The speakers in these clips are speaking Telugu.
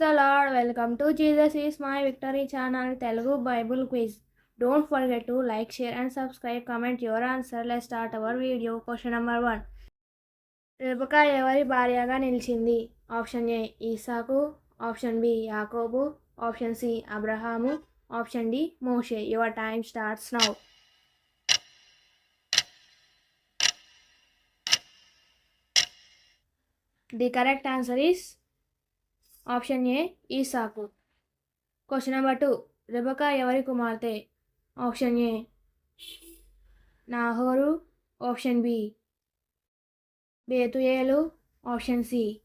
The Lord welcome to Jesus is my victory channel Telugu Bible quiz don't forget to like share and subscribe comment your answer let start our video question number one Rebekah ఎవరి భార్యగా నిలిచింది? Option A Isaac option B యాకోబు option C Abraham option D Moshe your time starts now the correct answer is option A Isaac question number two Rebekah ఎవరి కుమార్తె? Option A Nahor. Option B Bethuel. Option C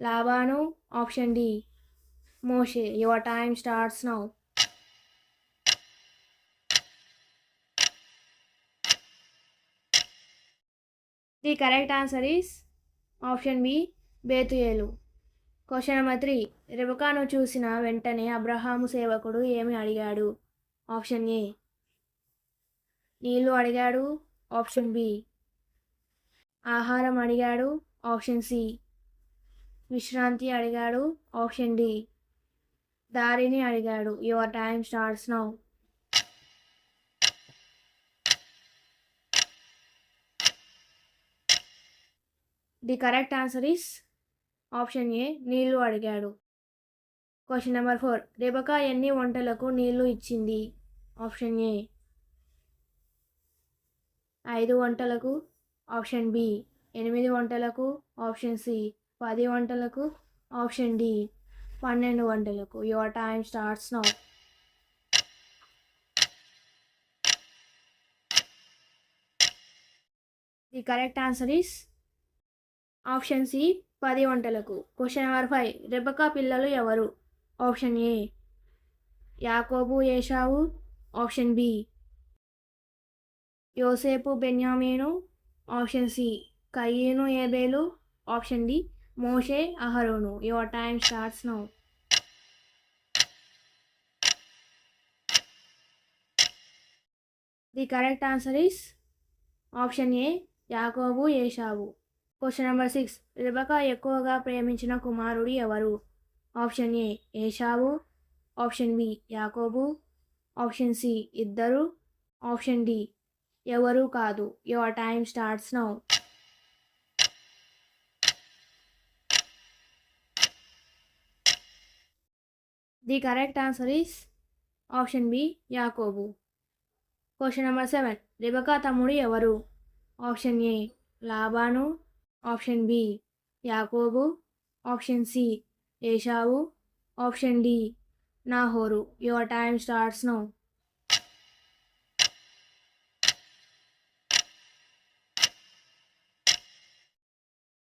Laban option D Moshe. Your time starts now. The correct answer is option B Bethuel. Question number three రెబకాను చూసిన వెంటనే అబ్రహాము సేవకుడు ఏమి అడిగాడు? Option A. నీళ్ళు అడిగాడు. Option B. ఆహారం అడిగాడు. Option C. విశ్రాంతి అడిగాడు. Option D. దారిని అడిగాడు. Your time starts now. The correct answer is option A నీళ్ళు అడిగాడు. క్వశ్చన్ నెంబర్ ఫోర్ రేబకా ఎన్ని వంటలకు నీళ్ళు ఇచ్చింది? ఆప్షన్ ఏ ఐదు వంటలకు. ఆప్షన్ బి ఎనిమిది వంటలకు. ఆప్షన్ సి పది వంటలకు. ఆప్షన్ డి పన్నెండు వంటలకు. Your time starts now. The correct answer is option C పది వంటలకు. క్వశ్చన్ నెంబర్ ఫైవ్ రెబకా పిల్లలు ఎవరు? ఆప్షన్ ఏ యాకోబు ఏషావు. ఆప్షన్ బి యోసేపు బెన్యామీను. ఆప్షన్ సి కయ్యేను ఏబేలు. ఆప్షన్ డి మోషే అహరోను. Your time starts now the correct answer is option A యాకోబు ఏషావు. క్వశ్చన్ నెంబర్ సిక్స్ రిబకా ఎక్కువగా ప్రేమించిన కుమారుడు ఎవరు? Option A Esau. Option B యాకోబు. ఆప్షన్ సి ఇద్దరు. ఆప్షన్ డి ఎవరు కాదు. Your time starts now the correct answer is option B యాకోబు. క్వశ్చన్ నెంబర్ సెవెన్ రిబకా తమ్ముడు ఎవరు? Option A Laban. Option B యాకోబు option C Esau option D Nahor. Your time starts now.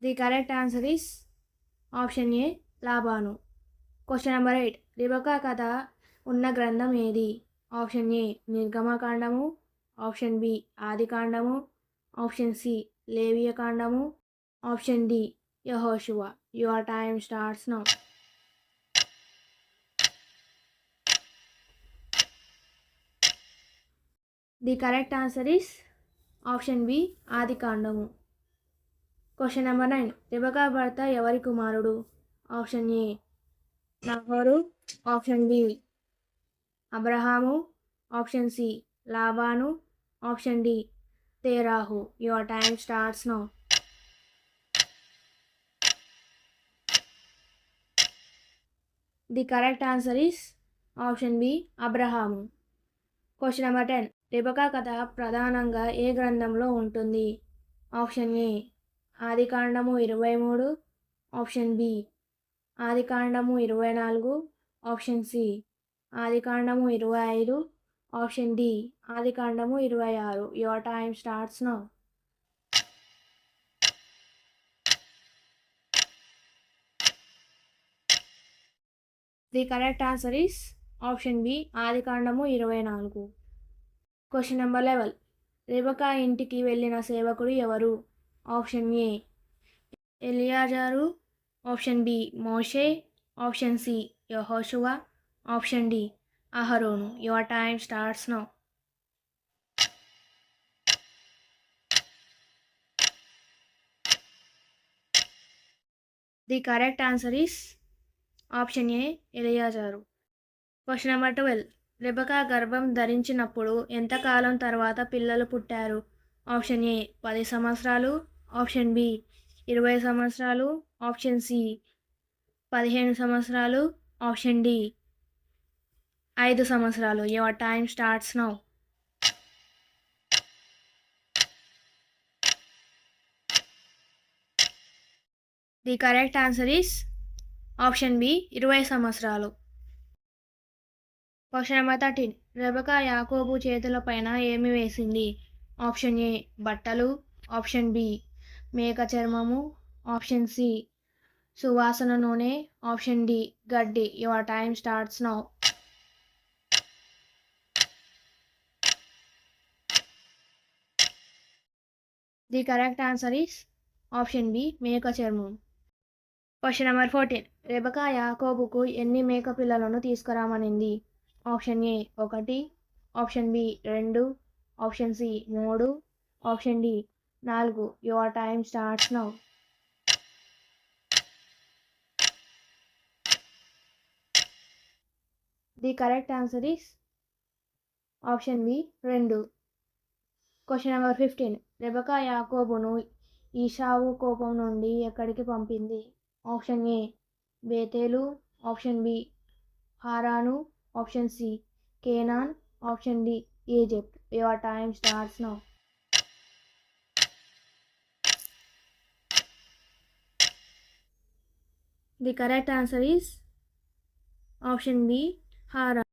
The correct answer is option A Laban. Question number eight. Rebekah కథ ఉన్న గ్రంథం ఏది? ఆప్షన్ ఏ నిర్గమకాండము ఆప్షన్ బి ఆదికాండము ఆప్షన్ సి లేవియకాండము option D యహోశువ your time starts now. The correct answer is option B ఆదికాండము క్వశ్చన్ నెంబర్ నైన్ రిబకా భర్త ఎవరి కుమారుడు? Option A Nahor. Option B Abraham. Option C Laban. Option D Terah. Your time starts now. The correct answer is option B Abraham question number ten రిబకా కథ ప్రధానంగా ఏ గ్రంథంలో ఉంటుంది? ఆప్షన్ ఏ ఆదికాండము ఇరవై మూడు. ఆప్షన్ బి ఆదికాండము ఇరవై నాలుగు. ఆప్షన్ సి ఆదికాండము ఇరవై ఐదు. ఆప్షన్ డి ఆదికాండము ఇరవై ఆరు. Your time starts now the correct answer is option B ఆదికాండము ఇరవై నాలుగు క్వశ్చన్ నెంబర్ లెవెల్ రేబకా ఇంటికి వెళ్ళిన సేవకుడు ఎవరు? Option A ఎలియాజారు. Option B Moshe. Option C యహోషువా. ఆప్షన్ డి అహరోను. Your time starts now the correct answer is option A ఎలియాజారు. Question number twelve. Rebecca గర్భం ధరించినప్పుడు ఎంతకాలం తర్వాత పిల్లలు పుట్టారు? ఆప్షన్ ఏ పది సంవత్సరాలు ఆప్షన్ బి ఇరవై సంవత్సరాలు ఆప్షన్ సి పదిహేను సంవత్సరాలు ఆప్షన్ డి ఐదు సంవత్సరాలు. Your time starts now. The correct answer is option B ఇరవై సంవత్సరాలు. క్వశ్చన్ నెంబర్ థర్టీన్ రెబకా యాకోబు చేతులపైన ఏమి వేసింది? ఆప్షన్ ఏ బట్టలు. ఆప్షన్ బి మేక చర్మము. ఆప్షన్ సి సువాసన నూనె. ఆప్షన్ డి గడ్డి. Your time starts now. The correct answer is option B మేక చర్మం. క్వశ్చన్ నెంబర్ ఫోర్టీన్ రెబకా యాకోబుకు ఎన్ని మేక పిల్లలను తీసుకురామనింది? ఆప్షన్ ఏ ఒకటి ఆప్షన్ బి రెండు ఆప్షన్ సి మూడు ఆప్షన్ డి నాలుగు. Your time starts now the correct answer is option B రెండు. క్వశ్చన్ నెంబర్ ఫిఫ్టీన్ రెబకా యాకోబును ఈషావు కోపం నుండి ఎక్కడికి పంపింది? Option A Bethel. Option B Haran. Option C Canaan. Option D Egypt. Your time starts now. The correct answer is option B హారా.